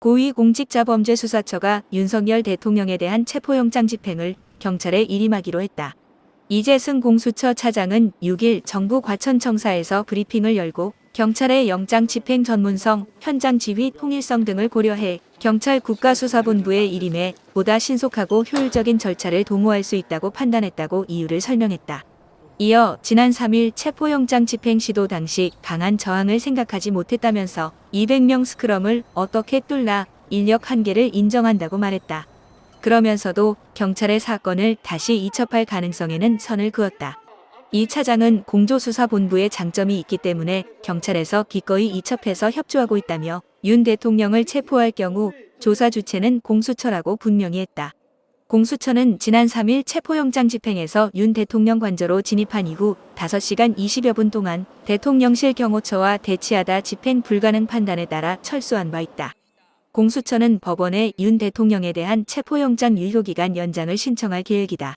고위공직자범죄수사처가 윤석열 대통령에 대한 체포영장 집행을 경찰에 일임하기로 했다. 이재승 공수처 차장은 6일 정부 과천청사에서 브리핑을 열고 경찰의 영장 집행 전문성, 현장 지휘 통일성 등을 고려해 경찰 국가수사본부의 일임에 보다 신속하고 효율적인 절차를 도모할 수 있다고 판단했다고 이유를 설명했다. 이어 지난 3일 체포영장 집행 시도 당시 강한 저항을 생각하지 못했다면서 200명 스크럼을 어떻게 뚫나 인력 한계를 인정한다고 말했다. 그러면서도 경찰의 사건을 다시 이첩할 가능성에는 선을 그었다. 이 차장은 공조수사본부의 장점이 있기 때문에 경찰에서 기꺼이 이첩해서 협조하고 있다며 윤 대통령을 체포할 경우 조사 주체는 공수처라고 분명히 했다. 공수처는 지난 3일 체포영장 집행에서 윤 대통령 관저로 진입한 이후 5시간 20여 분 동안 대통령실 경호처와 대치하다 집행 불가능 판단에 따라 철수한 바 있다. 공수처는 법원에 윤 대통령에 대한 체포영장 유효기간 연장을 신청할 계획이다.